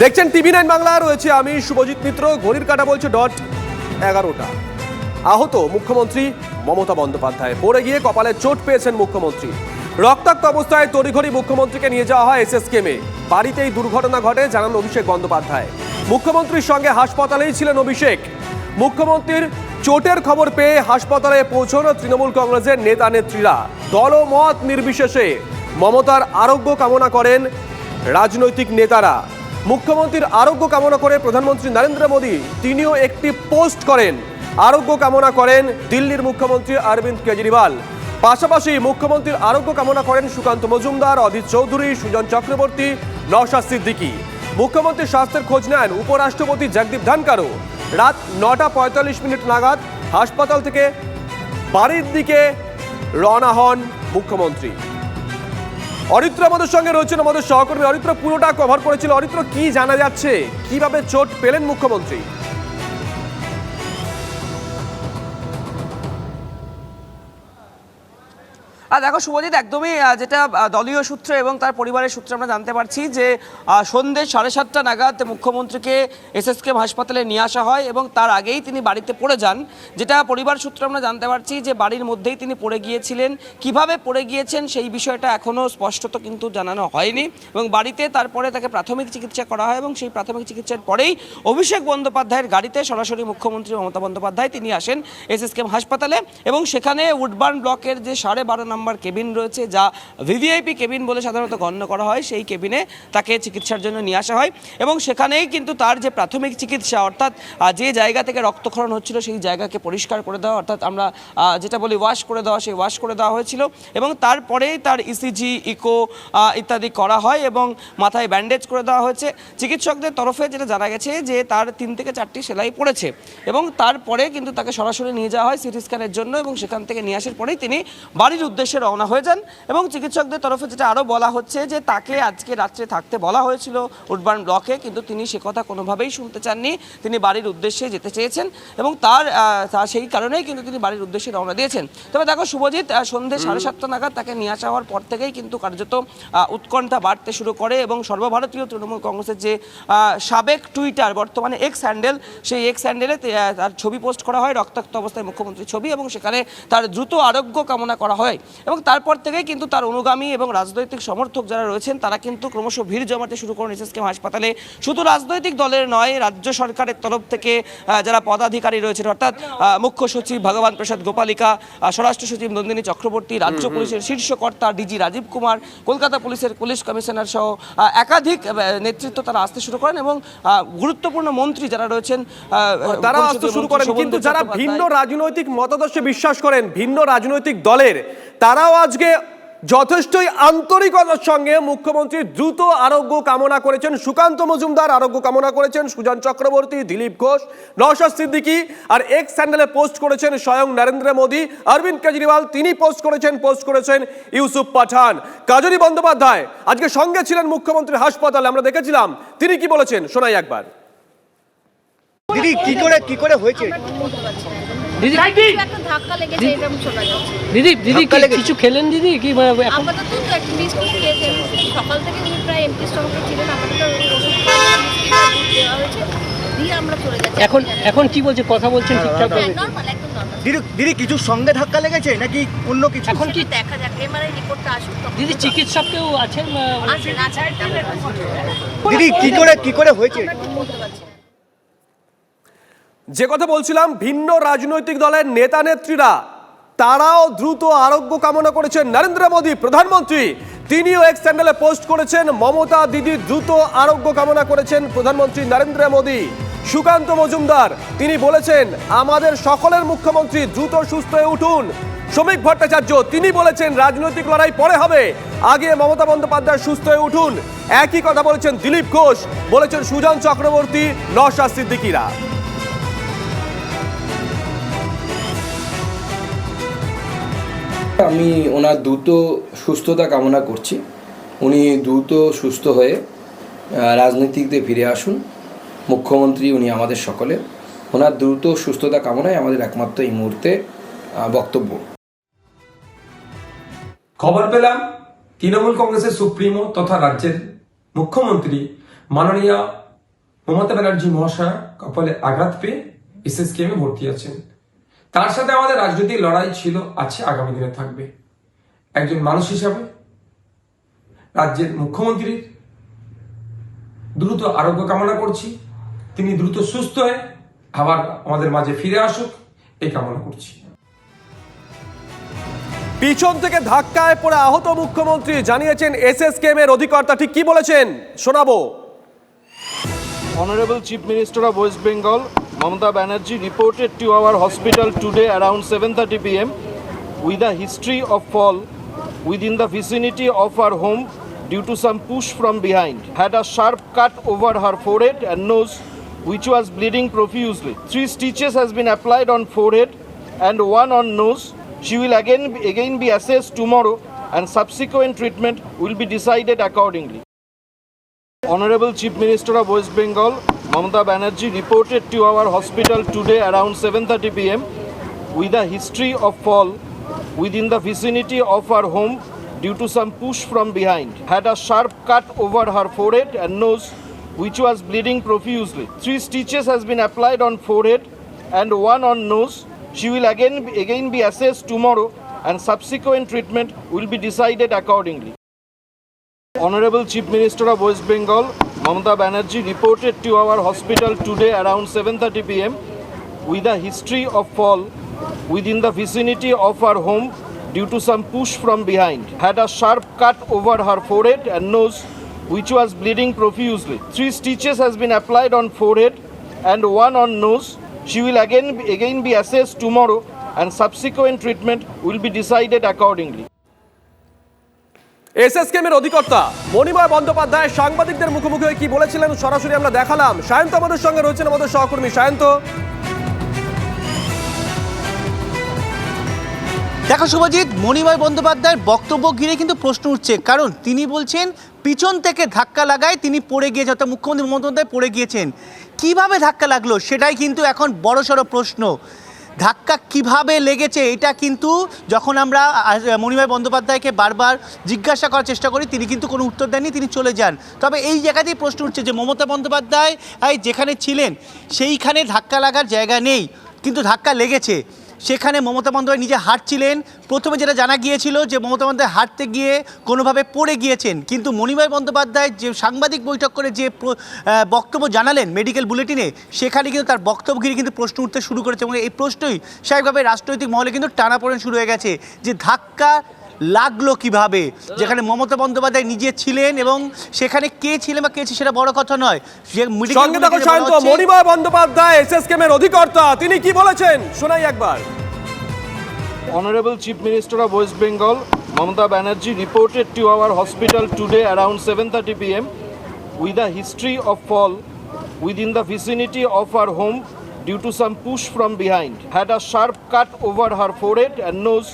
দেখছেন TV nine Bangla, রয়েছে আমি শুভজিৎ মিত্র, ঘড়ির কাটা বলছে ডট এগারোটা। আহত মুখ্যমন্ত্রী মমতা বন্দ্যোপাধ্যায়। পড়ে গিয়ে কপালে চোট পেয়েছেন মুখ্যমন্ত্রী। রক্তাক্ত অবস্থায় তড়িঘড়ি মুখ্যমন্ত্রীকে নিয়ে যাওয়া হয় এসএসকেমে বাড়িতেই দুর্ঘটনা ঘটে, জানান অভিষেক বন্দ্যোপাধ্যায়। মুখ্যমন্ত্রীর সঙ্গে হাসপাতালেই ছিলেন অভিষেক। মুখ্যমন্ত্রীর চোটের খবর পেয়ে হাসপাতালে পৌঁছানো তৃণমূল কংগ্রেসের নেতা নেত্রীরা। দলমত নির্বিশেষে মমতার আরোগ্য কামনা করেন রাজনৈতিক নেতারা। মুখ্যমন্ত্রীর আরোগ্য কামনা করে প্রধানমন্ত্রী নরেন্দ্র মোদী তিনিও একটি পোস্ট করেন। আরোগ্য কামনা করেন দিল্লির মুখ্যমন্ত্রী অরবিন্দ কেজরিওয়াল। পাশাপাশি মুখ্যমন্ত্রীর আরোগ্য কামনা করেন সুকান্ত মজুমদার, অজিত চৌধুরী, সুজন চক্রবর্তী, নওশাদ সিদ্দিকী। মুখ্যমন্ত্রীর স্বাস্থ্যের খোঁজ নেন উপরাষ্ট্রপতি জগদীপ ধনকারও রাত নটা পঁয়তাল্লিশ মিনিট নাগাদ হাসপাতাল থেকে বাড়ির দিকে রওনা হন মুখ্যমন্ত্রী। অরিত্র আমাদের সঙ্গে রয়েছেন আমাদের সহকর্মী অরিত্র, পুরোটা কভার করেছিল। অরিত্র, কি জানা যাচ্ছে? কীভাবে চোট পেলেন মুখ্যমন্ত্রী? আর দেখো শুভজিৎ, একদমই যেটা দলীয় সূত্র এবং তার পরিবারের সূত্রে আমরা জানতে পারছি যে সন্ধ্যে সাড়ে সাতটা নাগাদ মুখ্যমন্ত্রীকে এসএসকেম হাসপাতালে নিয়ে আসা হয় এবং তার আগেই তিনি বাড়িতে পড়ে যান। যেটা পরিবার সূত্রে আমরা জানতে পারছি যে, বাড়ির মধ্যেই তিনি পড়ে গিয়েছিলেন। কীভাবে পড়ে গিয়েছেন সেই বিষয়টা এখনও স্পষ্টত কিন্তু জানানো হয়নি এবং বাড়িতে তারপরে তাকে প্রাথমিক চিকিৎসা করা হয় এবং সেই প্রাথমিক চিকিৎসার পরেই অভিষেক বন্দ্যোপাধ্যায়ের গাড়িতে সরাসরি মুখ্যমন্ত্রী মমতা বন্দ্যোপাধ্যায় তিনি আসেন এসএসকেম হাসপাতালে এবং সেখানে উডবার্ন ব্লকের যে সাড়ে বারো নম্বর কেবিন রয়েছে, যা ভিভিআইপি কেবিন বলে সাধারণত গণ্য করা হয়, সেই কেবিনে তাকে চিকিৎসার জন্য নিয়ে আসা হয়। এবং সেখানেই কিন্তু তার যে প্রাথমিক চিকিৎসা, অর্থাৎ যে জায়গা থেকে রক্তক্ষরণ হচ্ছিল, সেই জায়গাকে পরিষ্কার করে দেওয়া, অর্থাৎ আমরা যেটা বলি ওয়াশ করে দেওয়া, সেই ওয়াশ করে দেওয়া হয়েছিল। এবং তারপরেই তার ইসিজি ইকো ইত্যাদি করা হয় এবং মাথায় ব্যান্ডেজ করে দেওয়া হয়েছে। চিকিৎসকদের তরফে যেটা জানা গেছে যে, তার তিন থেকে চারটি সেলাই পড়েছে এবং তারপরে কিন্তু তাকে সরাসরি নিয়ে যাওয়া হয়, সিটি স্ক্যানের জন্য এবং সেখান থেকে নিয়ে আসার পরেই তিনি বাড়ির উদ্দেশ্যে রওনা হয়ে যান এবং চিকিৎসকদের তরফে যেটা আরও বলা হচ্ছে যে তাকে আজকে রাত্রে থাকতে বলা হয়েছিল উডবার্ন ব্লকে কিন্তু তিনি সে কথা কোনোভাবেই শুনতে চাননি। তিনি বাড়ির উদ্দেশ্যে যেতে চেয়েছেন এবং তার সেই কারণেই কিন্তু তিনি বাড়ির উদ্দেশ্যে রওনা দিয়েছেন। তবে দেখো শুভজিৎ আহ, সন্ধ্যে সাড়ে সাতটা নাগাদ তাকে নিয়ে আসা হওয়ার পর থেকেই কিন্তু কার্যত উৎকণ্ঠা বাড়তে শুরু করে এবং সর্বভারতীয় তৃণমূল কংগ্রেসের যে সাবেক টুইটার বর্তমানে এক্স হ্যান্ডেল সেই এক্স হ্যান্ডেলে তার ছবি পোস্ট করা হয় রক্তাক্ত অবস্থায় মুখ্যমন্ত্রীর ছবি এবং সেখানে তার দ্রুত আরোগ্য কামনা করা হয়। এবং তারপর থেকেই কিন্তু তার অনুগামী এবং রাজনৈতিক সমর্থক যারা রয়েছেন তারা কিন্তু ক্রমশ ভিড় জমাতে শুরু করেন এসএসকেম হাসপাতালে। শুধু রাজনৈতিক দলের নয় রাজ্য সরকারের তরফ থেকে যারা পদাধিকারী রয়েছেন অর্থাৎ মুখ্য সচিব ভগবান প্রসাদ গোপালিকা স্বরাষ্ট্র সচিব নন্দিনী চক্রবর্তী রাজ্য পুলিশের শীর্ষ কর্তা ডিজি রাজীব কুমার কলকাতা পুলিশের পুলিশ কমিশনার সহ একাধিক নেতৃত্ব তারা আসতে শুরু করেন এবং গুরুত্বপূর্ণ মন্ত্রী যারা রয়েছেন তারা আসতে শুরু করেন কিন্তু যারা ভিন্ন রাজনৈতিক মতাদর্শে বিশ্বাস করেন ভিন্ন রাজনৈতিক দলের তারাও আজকে যথেষ্টই আন্তরিকতার সঙ্গে মুখ্যমন্ত্রীর দ্রুত আরোগ্য কামনা করেছেন। সুকান্ত মজুমদার আরোগ্য কামনা করেছেন। সুজন চক্রবর্তী, দিলীপ ঘোষ, নওশাদ সিদ্দিকি আর এক্স স্যান্ডেলে পোস্ট করেছেন স্বয়ং নরেন্দ্র মোদী। অরবিন্দ কেজরিওয়াল তিনি পোস্ট করেছেন পোস্ট করেছেন ইউসুফ পাঠান। কাজরি বন্দ্যোপাধ্যায় আজকে সঙ্গে ছিলেন মুখ্যমন্ত্রীর হাসপাতালে, আমরা দেখেছিলাম। তিনি কি বলেছেন? শোনাই একবার। দিদি, কি করে কি করে হয়েছে? দিদি একটা ধাক্কা লেগেছে এরকম শোনা যাচ্ছে। দিদি দিদি কি কিছু খেলেন দিদি? কি মানে এখন? আপাতত তো একটা বিস্কুট খেয়েছেন সকাল থেকে উনি প্রায় এমটি স্টমকে ছিলেন আপাতত ওষুধ খাওয়া বিস্কিট আর দুধ দেওয়া হয়েছে। দিয়ে আমরা চলে যাচ্ছি। এখন এখন কি বলছে? কথা বলছেন ঠিকঠাক হ্যাঁ একদম নর্মাল দিদি দিদি কিছু সঙ্গে ধাক্কা লেগেছে নাকি অন্য কিছু? এখন কি দেখা যাক এমআরআই রিপোর্টটা আসুক দিদি চিকিৎসক কেউ আছেন? আছেন আছেন। দিদি কি করে কি করে হয়েছে? আমরা ঠিক বলতে পারছি যে কথা বলছিলাম, ভিন্ন রাজনৈতিক দলের নেতা নেত্রীরা, তারাও দ্রুত আরোগ্য কামনা করেছেন নরেন্দ্র মোদী, প্রধানমন্ত্রী। তিনিও এক স্যান্ডেলে পোস্ট করেছেন, মমতা দিদি দ্রুত আরোগ্য কামনা করেছেন প্রধানমন্ত্রী নরেন্দ্র মোদী। সুকান্ত মজুমদার, তিনি বলেছেন, আমাদের সকলের মুখ্যমন্ত্রী দ্রুত সুস্থ হয়ে উঠুন। শ্রমিক ভট্টাচার্য, তিনি বলেছেন, রাজনৈতিক লড়াই পরে হবে। আগে মমতা বন্দ্যোপাধ্যায় সুস্থ হয়ে উঠুন। একই কথা বলেছেন দিলীপ ঘোষ, বলেছেন সুজন চক্রবর্তী নশা সিদ্দিকিরা। আমি ওনার দ্রুত সুস্থতা কামনা করছি। উনি দ্রুত সুস্থ হয়ে রাজনীতিতে ফিরে আসুন। মুখ্যমন্ত্রী উনি আমাদের সকলে। ওনার দ্রুত সুস্থতা কামনায় আমাদের একমাত্র এই মুহূর্তে বক্তব্য। খবর পেলাম, তৃণমূল কংগ্রেসের সুপ্রিমো তথা রাজ্যের মুখ্যমন্ত্রী মাননীয় মমতা ব্যানার্জি মহাশয় কপালে আঘাত পেয়ে এসএসকেএমে ভর্তি আছেন। তার সাথে আমাদের রাজনৈতিক লড়াই ছিল আছে আগামী দিনে থাকবে। একজন মানুষ হিসাবে রাজ্যের মুখ্যমন্ত্রীর দ্রুত আরোগ্য কামনা করছি। তিনি দ্রুত সুস্থ হয়ে আবার আমাদের মাঝে ফিরে আসুক এই কামনা করছি। পিছন থেকে ধাক্কায় পড়ে আহত মুখ্যমন্ত্রী জানিয়েছেন এসএসকেএম এর অধিকর্তা। ঠিক কি বলেছেন? শোনাবো। Honorable chief minister of west Bengal, Mamata Banerjee reported to our hospital today around 7:30 p.m. with a history of fall within the vicinity of her home due to some push from behind. Had a sharp cut over her forehead and nose which was bleeding profusely. Three stitches has been applied on forehead and one on nose. She will again again be assessed tomorrow and subsequent treatment will be decided accordingly. Honorable Chief Minister of West Bengal, Mamata Banerjee reported to our hospital today around 7:30 p.m. with a history of fall within the vicinity of her home due to some push from behind. Had a sharp cut over her forehead and nose which was bleeding profusely. Three stitches has been applied on forehead and one on nose. She will again again be assessed tomorrow and subsequent treatment will be decided accordingly. Honorable Chief Minister of West Bengal, Mamata Banerjee reported to our hospital today around 7:30 p.m. with a history of fall within the vicinity of her home due to some push from behind. Had a sharp cut over her forehead and nose which was bleeding profusely. Three stitches has been applied on forehead and one on nose. She will again again be assessed tomorrow and subsequent treatment will be decided accordingly. SSKM এর অধিকর্তা মণিময় বন্দ্যোপাধ্যায় সাংবাদিকদের মুখোমুখি হয়ে কি বলেছিলেন সরাসরি আমরা দেখালাম। সায়ন্ত আমাদের সঙ্গে রয়েছেন আমাদের সহকর্মী। সায়ন্ত। দেখো শুভজিৎ, মণিময় বন্দ্যোপাধ্যায়ের বক্তব্য ঘিরে কিন্তু প্রশ্ন উঠছে। কারণ তিনি বলছেন, পিছন থেকে ধাক্কা লাগায় তিনি পড়ে গিয়েছেন, অর্থাৎ মুখ্যমন্ত্রী মমতা পড়ে গিয়েছেন। কীভাবে ধাক্কা লাগল, সেটাই কিন্তু এখন বড়সড় প্রশ্ন। ধাক্কা কীভাবে লেগেছে এটা কিন্তু যখন আমরা মণিভাই বন্দ্যোপাধ্যায়কে বারবার জিজ্ঞাসা করার চেষ্টা করি, তিনি কিন্তু কোনো উত্তর দেননি, তিনি চলে যান। তবে এই জায়গাতেই প্রশ্ন উঠছে যে মমতা বন্দ্যোপাধ্যায় যেখানে ছিলেন, সেইখানে ধাক্কা লাগার জায়গা নেই, কিন্তু ধাক্কা লেগেছে। সেখানে মমতা বন্দ্যোপাধ্যায় নিজে হাঁটছিলেন। প্রথমে যেটা জানা গিয়েছিল যে মমতা বন্দ্যোপাধ্যায় হাঁটতে গিয়ে কোনোভাবে পড়ে গিয়েছেন। কিন্তু মণিময় বন্দ্যোপাধ্যায় যে সাংবাদিক বৈঠক করে যে বক্তব্য জানালেন মেডিকেল বুলেটিনে সেখানে কিন্তু তার বক্তব্য ঘিরে কিন্তু প্রশ্ন উঠতে শুরু করেছে এবং এই প্রশ্নই স্বাভাবিকভাবে রাজনৈতিক মহলে কিন্তু টানাপোড়েন শুরু হয়ে গেছে যে ধাক্কা লাগল কীভাবে? যেখানে মমতা বন্দ্যোপাধ্যায় নিজে ছিলেন এবং সেখানে কে ছিলেন বা কে ছিল সেটা বড় কথা নয়। মণিময় বন্দ্যোপাধ্যায় এসএসকেম এর অধিকর্তা তিনি কি বলেছেন? শোনাই একবার। Honourable chief minister of west Bengal Mamata Banerjee reported to our hospital today around seven thirty P M with the history of fall within the vicinity of her home due to some push from behind had a sharp cut over her forehead and nose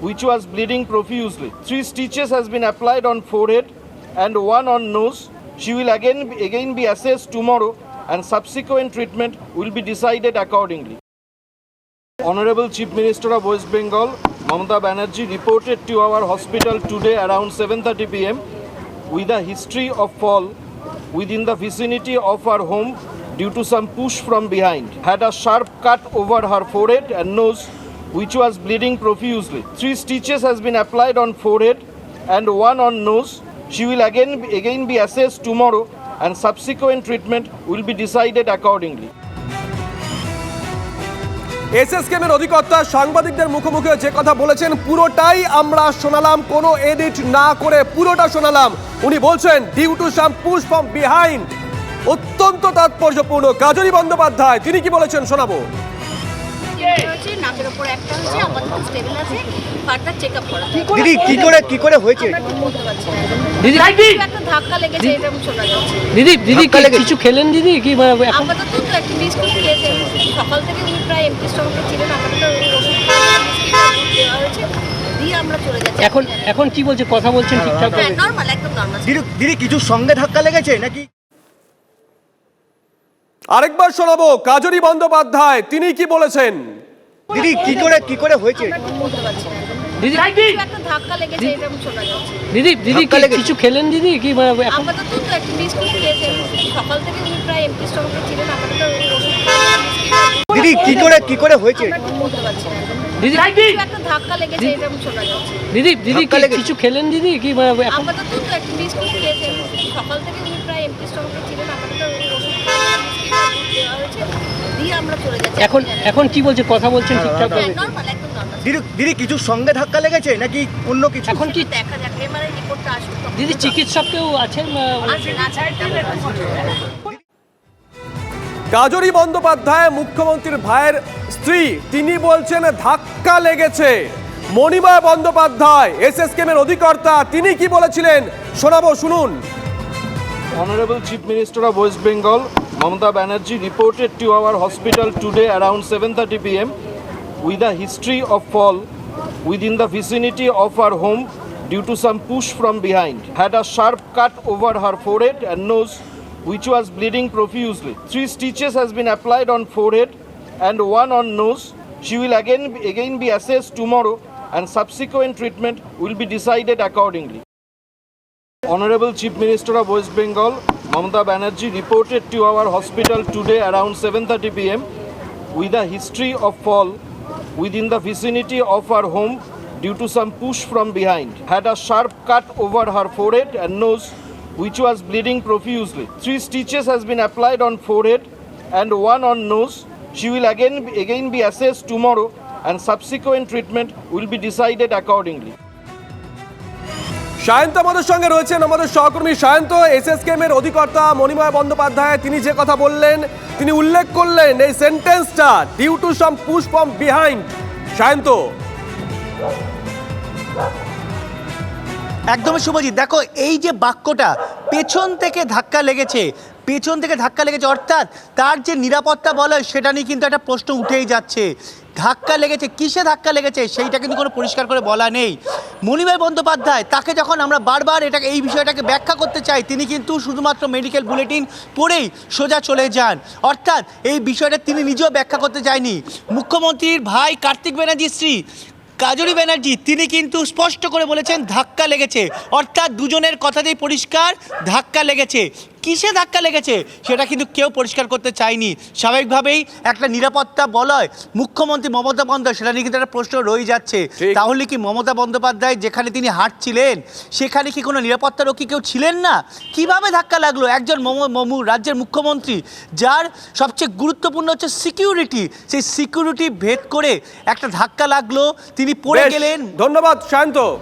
which was bleeding profusely. Three stitches has been applied on forehead and one on nose. She will again again be assessed tomorrow and subsequent treatment will be decided accordingly. Honorable Chief Minister of West Bengal, Mamata Banerjee reported to our hospital today around 7:30 p.m. with a history of fall within the vicinity of her home due to some push from behind. Had a sharp cut over her forehead and nose which was bleeding profusely. Three stitches has been applied on forehead and one on nose. She will again again be assessed tomorrow and subsequent treatment will be decided accordingly. SSKM এর অধিকর্তা সাংবাদিকদের মুখোমুখি হয়ে যে কথা বলেছেন পুরোটাই আমরা শোনালাম কোনো এডিট না করে পুরোটা শোনালাম উনি বলছেন due to some push from behind অত্যন্ত তাৎপর্যপূর্ণ কাজরি বন্দ্যোপাধ্যায় তিনি কি বলেছেন শোনাবো নাকের ওপর একটা হয়েছে আপাতত স্টেবল আছে ফার্দার চেক আপ করা দিদি কি করে কি করে হয়েছে? দিদি একটা ধাক্কা লেগেছে এরকম শোনা যাচ্ছে। দিদি দিদি। কিছু খেলেন দিদি? কি মানে এখন আপাতত তো একটা বিস্কুট খেয়েছে সকাল থেকে উনি প্রায় এমপি ছিলেন আপাতত দেওয়া হয়েছে এখন এখন কি বলছে? কথা বলছেন ঠিকঠাক হ্যাঁ একদম নর্মাল দিদি দিদি কিছু সঙ্গে ধাক্কা লেগেছে নাকি? আরেকবার শোনাবো কাজরি বন্দ্যোপাধ্যায় তিনি কি বলেছেন? দিদি কি করে কি করে হয়েছে? দিদি একটা ধাক্কা লেগেছে এটা যাচ্ছে। দিদি দিদি? কিছু খেলেন দিদি? কি মানে আপাতত তো একটা বিস্কুট খেয়েছেন সকাল থেকে উনি প্রায় স্টমাকে ছিলেন আপাতত দিদি কি করে কি করে হয়েছে? দিদি একটা ধাক্কা লেগেছে এটা যাচ্ছে। দিদি দিদি? কিছু খেলেন দিদি? কি মানে আপাতত তো একটা বিস্কুট খেয়েছেন সকাল থেকে উনি প্রায় এমপি স্টমাকে ছিলেন আপাতত ওষুধ দেওয়া হয়েছে। দিয়ে আমরা চলে যাচ্ছি। এখন এখন কি বলছে কথা বলছেন ঠিকঠাক হ্যাঁ একদম নর্মাল দিদি দিদি কিছু সঙ্গে ধাক্কা লেগেছে নাকি অন্য কিছু? এখন কি দেখা যাক এমআরআই রিপোর্টটা আসুক দিদি চিকিৎসক কেউ আছেন আছেন কাজরি বন্দ্যোপাধ্যায় মুখ্যমন্ত্রীর ভাইয়ের স্ত্রী তিনি বলছেন ধাক্কা লেগেছে। মণিমা বন্দ্যোপাধ্যায় এস এস কেমের অধিকর্তা তিনি কি বলেছিলেন? শোনাবো শুনুন। Honorable Chief Minister of West Bengal, Mamata Banerjee, reported to our hospital today around 7:30 p.m. with a history of fall within the vicinity of her home due to some push from behind. Had a sharp cut over her forehead and nose, which was bleeding profusely. Three stitches has been applied on forehead and one on nose. She will again again be assessed tomorrow, and subsequent treatment will be decided accordingly. Honorable Chief Minister of West Bengal, Mamata Banerjee, reported to our hospital today around 7:30 p.m. with a history of fall within the vicinity of her home due to some push from behind. Had a sharp cut over her forehead and nose, which was bleeding profusely. Three stitches has been applied on forehead and one on nose. She will again again be assessed tomorrow, and subsequent treatment will be decided accordingly. Sayanta আমাদের সঙ্গে রয়েছেন আমাদের সহকর্মী Sayanta SSKM এর অধিকর্তা মণিময় বন্দ্যোপাধ্যায়। তিনি যে কথা বললেন, তিনি উল্লেখ করলেন এই সেন্টেন্সটা due to some push from behind Sayanta. একদমই শুভজিৎ, দেখো এই যে বাক্যটা পেছন থেকে ধাক্কা লেগেছে, পেছন থেকে ধাক্কা লেগেছে, অর্থাৎ তার যে নিরাপত্তা বলা হয় সেটা নিয়ে কিন্তু একটা প্রশ্ন উঠেই যাচ্ছে। ধাক্কা লেগেছে, কিসে ধাক্কা লেগেছে সেইটা কিন্তু কোনো পরিষ্কার করে বলা নেই। মণিভাই বন্দ্যোপাধ্যায়, তাকে যখন আমরা বারবার এটাকে, এই বিষয়টাকে ব্যাখ্যা করতে চাই, তিনি কিন্তু শুধুমাত্র মেডিকেল বুলেটিন পড়েই সোজা চলে যান। অর্থাৎ এই বিষয়টা তিনি নিজেও ব্যাখ্যা করতে চায়নি। মুখ্যমন্ত্রীর ভাই কার্তিক ব্যানার্জির স্ত্রী কাজরি ব্যানার্জি, তিনি কিন্তু স্পষ্ট করে বলেছেন, ধাক্কা লেগেছে। অর্থাৎ দুজনের কথাতেই পরিষ্কার, ধাক্কা লেগেছে। কিসে ধাক্কা লেগেছে? সেটা কিন্তু কেউ পরিষ্কার করতে চায়নি। স্বাভাবিকভাবেই একটা নিরাপত্তা বলয় মুখ্যমন্ত্রী মমতা বন্দ্যোপাধ্যায় সেটা নিয়ে কিন্তু একটা প্রশ্ন রয়ে যাচ্ছে। তাহলে কি মমতা বন্দ্যোপাধ্যায় যেখানে তিনি হাঁটছিলেন সেখানে কি কোনো নিরাপত্তা রক্ষী কেউ ছিলেন না? কীভাবে ধাক্কা লাগল? একজন মম- রাজ্যের মুখ্যমন্ত্রী যার সবচেয়ে গুরুত্বপূর্ণ হচ্ছে সিকিউরিটি সেই সিকিউরিটি ভেদ করে একটা ধাক্কা লাগল। তিনি পড়ে গেলেন। ধন্যবাদ সায়ন্ত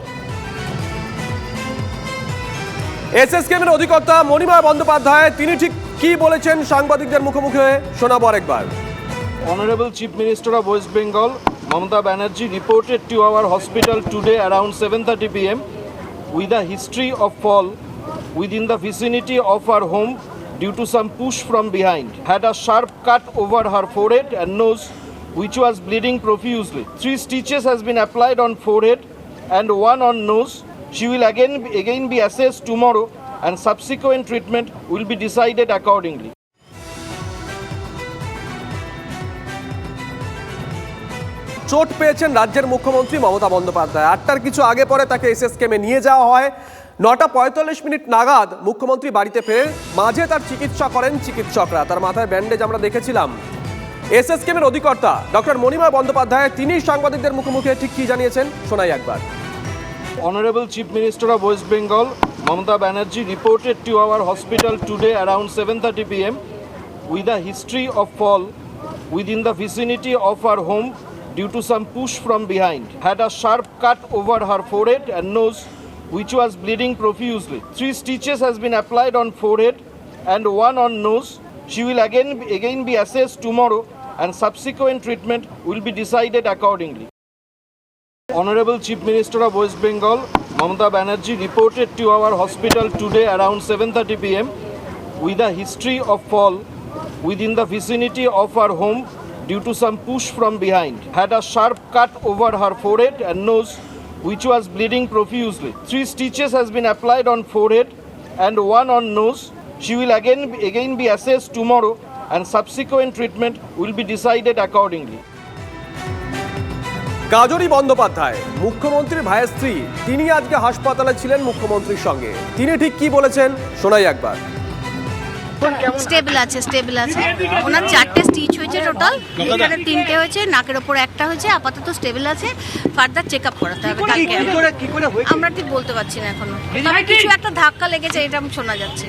এসএসকেএম এর অধিকর্তা মণিময় বন্দ্যোপাধ্যায় তিনি ঠিক কি বলেছেন সাংবাদিকদের মুখোমুখি হয়ে শোনাবো আরেকবার Honorable Chief Minister of West Bengal, Mamata Banerjee, reported to our hospital today around 7:30 p.m. with a history of fall within the vicinity of her home due to some push from behind. Had a sharp cut over her forehead and nose, which was bleeding profusely. Three stitches has been applied on forehead and one on nose. She will again again be assessed tomorrow, and subsequent treatment will be decided accordingly. চোট পেয়েছেন রাজ্যের মুখ্যমন্ত্রী মমতা বন্দ্যোপাধ্যায়। আটটার কিছু আগে পরে তাকে এসএসকেমে নিয়ে যাওয়া হয়। নটা পঁয়তাল্লিশ মিনিট নাগাদ মুখ্যমন্ত্রী বাড়িতে ফেরে মাঝে তার চিকিৎসা করেন চিকিৎসকরা। তার মাথায় ব্যান্ডেজ আমরা দেখেছিলাম। এসএসকেমের অধিকর্তা ডক্টর মণিময় বন্দ্যোপাধ্যায় তিনি সাংবাদিকদের মুখোমুখি। ঠিক কি জানিয়েছেন? শোনাই একবার। Honorable Chief Minister of West Bengal, Mamata Banerjee, reported to our hospital today around 7:30 p.m. with a history of fall within the vicinity of her home due to some push from behind. Had a sharp cut over her forehead and nose, which was bleeding profusely. Three stitches has been applied on forehead and one on nose. She will again again be assessed tomorrow, and subsequent treatment will be decided accordingly. Honorable Chief Minister of West Bengal, Mamata Banerjee, reported to our hospital today around 7:30 p.m. with a history of fall within the vicinity of her home due to some push from behind. Had a sharp cut over her forehead and nose, which was bleeding profusely. Three stitches has been applied on forehead and one on nose. She will again again be assessed tomorrow, and subsequent treatment will be decided accordingly. গাজরি Bandyopadhyay মুখ্যমন্ত্রীর ভাইয়ের স্ত্রী তিনি আজকে হাসপাতালে ছিলেন মুখ্যমন্ত্রীর সঙ্গে। তিনি ঠিক কি বলেছেন? শোনাই একবার। স্টেবল আছে স্টেবল আছে। ওনার চারটে স্টিচ হয়েছে টোটাল। এখানে তিনটে হয়েছে নাকের ওপর একটা হয়েছে আপাতত স্টেবল আছে। ফার্দার চেক আপ করাতে হবে কালকে। আমরা ঠিক বলতে পারছি না এখনও। কিছু একটা ধাক্কা লেগেছে এটা শোনা যাচ্ছে।